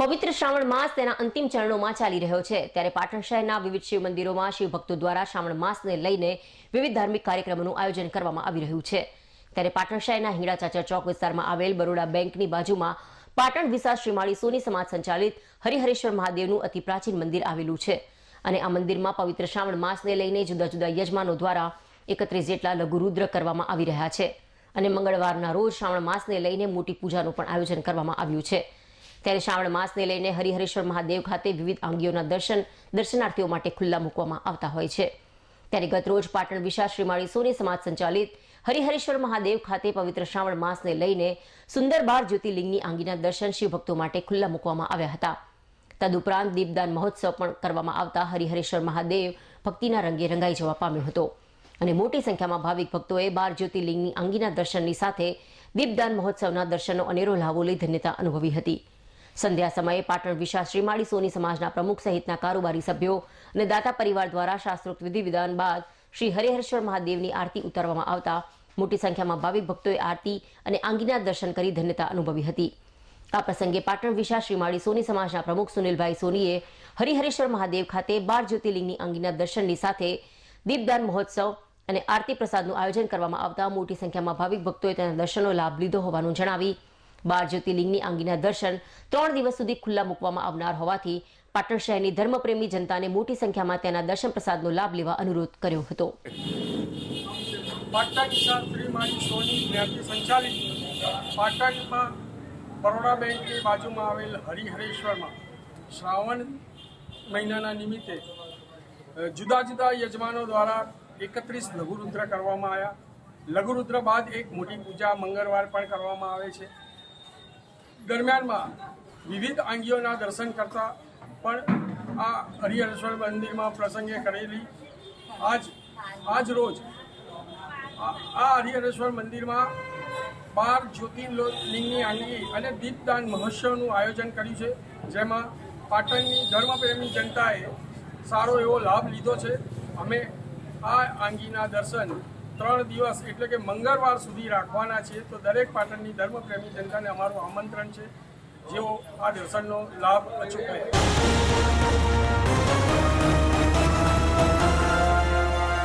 પવિત્ર શ્રાવણ માસ તેના અંતિમ ચરણોમાં ચાલી રહ્યો છે. ત્યારે પાટણ શહેરના વિવિધ શિવ મંદિરોમાં શિવભક્તો દ્વારા શ્રાવણ માસને લઈને વિવિધ ધાર્મિક કાર્યક્રમોનું આયોજન કરવામાં આવી રહ્યું છે. ત્યારે પાટણ શહેરના ચાચર ચોક વિસ્તારમાં આવેલ બરોડા બેંકની બાજુમાં પાટણ વિસા શ્રીમાળી સોની સમાજ સંચાલિત હરિહરેશ્વર મહાદેવનું અતિ પ્રાચીન મંદિર આવેલું છે. અને આ મંદિરમાં પવિત્ર શ્રાવણ માસને લઈને જુદા જુદા યજમાનો દ્વારા એકત્રીસ જેટલા લઘુરુદ્ર કરવામાં આવી રહ્યા છે. અને મંગળવારના રોજ શ્રાવણ માસને લઈને મોટી પૂજાનું પણ આયોજન કરવામાં આવ્યું છે. ત્યારે શ્રાવણ માસને લઈને હરિહરેશ્વર મહાદેવ ખાતે વિવિધ આંગીઓના દર્શન દર્શનાર્થીઓ માટે ખુલ્લા મૂકવામાં આવતા હોય છે. ત્યારે ગત રોજ પાટણ વિશા શ્રીમાળી સોની સમાજ સંચાલિત હરિહરેશ્વર મહાદેવ ખાતે પવિત્ર શ્રાવણ માસને લઈને સુંદર બાર જ્યોતિર્લિંગની આંગીના દર્શન શિવભક્તો માટે ખુલ્લા મૂકવામાં આવ્યા હતા. તદુપરાંત દીપદાન મહોત્સવ પણ કરવામાં આવતા હરિહરેશ્વર મહાદેવ ભક્તિના રંગે રંગાઈ જવા પામ્યો હતો અને મોટી સંખ્યામાં ભાવિક ભક્તોએ બાર જ્યોતિર્લિંગની આંગીના દર્શનની સાથે દીપદાન મહોત્સવના દર્શનનો અનેરો લાવો લઈ ધન્યતા અનુભવી હતી. સંધ્યા સમયે પાટણ વિશા શ્રીમાળી સોની સમાજના પ્રમુખ સહિતના કારોબારી સભ્યો અને દાતા પરિવાર દ્વારા શાસ્ત્રોક્ત વિધિ વિધાન બાદ શ્રી હરિહરેશ્વર મહાદેવની આરતી ઉતારવામાં આવતા મોટી સંખ્યામાં ભાવિક ભક્તોએ આરતી અને આંગીના દર્શન કરી ધન્યતા અનુભવી હતી. આ પ્રસંગે પાટણ વિશા શ્રીમાળી સોની સમાજના પ્રમુખ સુનિલભાઈ સોનીએ હરિહરેશ્વર મહાદેવ ખાતે બાર જ્યોતિર્લિંગની આંગીના દર્શનની સાથે દીપદાન મહોત્સવ અને આરતી પ્રસાદનું આયોજન કરવામાં આવતા મોટી સંખ્યામાં ભાવિક ભક્તોએ તેના દર્શનનો લાભ લીધો હોવાનું જણાવી બાર જ્યોતિર્લિંગની આંગીના દર્શન ત્રણ દિવસ સુધી ખુલ્લા મૂકવામાં આવનાર હોવાથી પાટણ શહેરની ધર્મપ્રેમી જનતાને મોટી સંખ્યામાં તેના દર્શન પ્રસાદનો લાભ લેવા અનુરોધ કર્યો હતો. પાટણ શાસ્ત્રી મારી સોની જ્ઞાતિ સંચાલિત પાટણમાં બરોડા બેંકની બાજુમાં આવેલ હરિહરેશ્વરમાં શ્રાવણ મહિનાના નિમિત્તે જુદા જુદા યજમાનો દ્વારા એકત્રીસ લઘુરુદ્ર કરવામાં આવ્યા. લઘુરુદ્ર બાદ એક મોટી પૂજા મંગળવાર પણ કરવામાં આવે છે. દરમિયાનમાં વિવિધ આંગીઓના દર્શન કરતા પણ આ હરિહરેશ્વર મંદિરમાં પ્રસંગે કરેલી આજ આજ રોજ આ હરિહરેશ્વર મંદિરમાં બાર જ્યોતિર્લિંગની આંગી અને દીપદાન મહોત્સવનું આયોજન કર્યું છે, જેમાં પાટણની ધર્મપ્રેમી જનતાએ સારો એવો લાભ લીધો છે. અમે આ આંગીના દર્શન ત્રણ દિવસ એટલે કે મંગળવાર સુધી રાખવાના છે. તો દરેક પાટણની ધર્મપ્રેમી જનતાને અમારું આમંત્રણ છે. જેઓ આ દર્શનનો લાભ અચૂક લે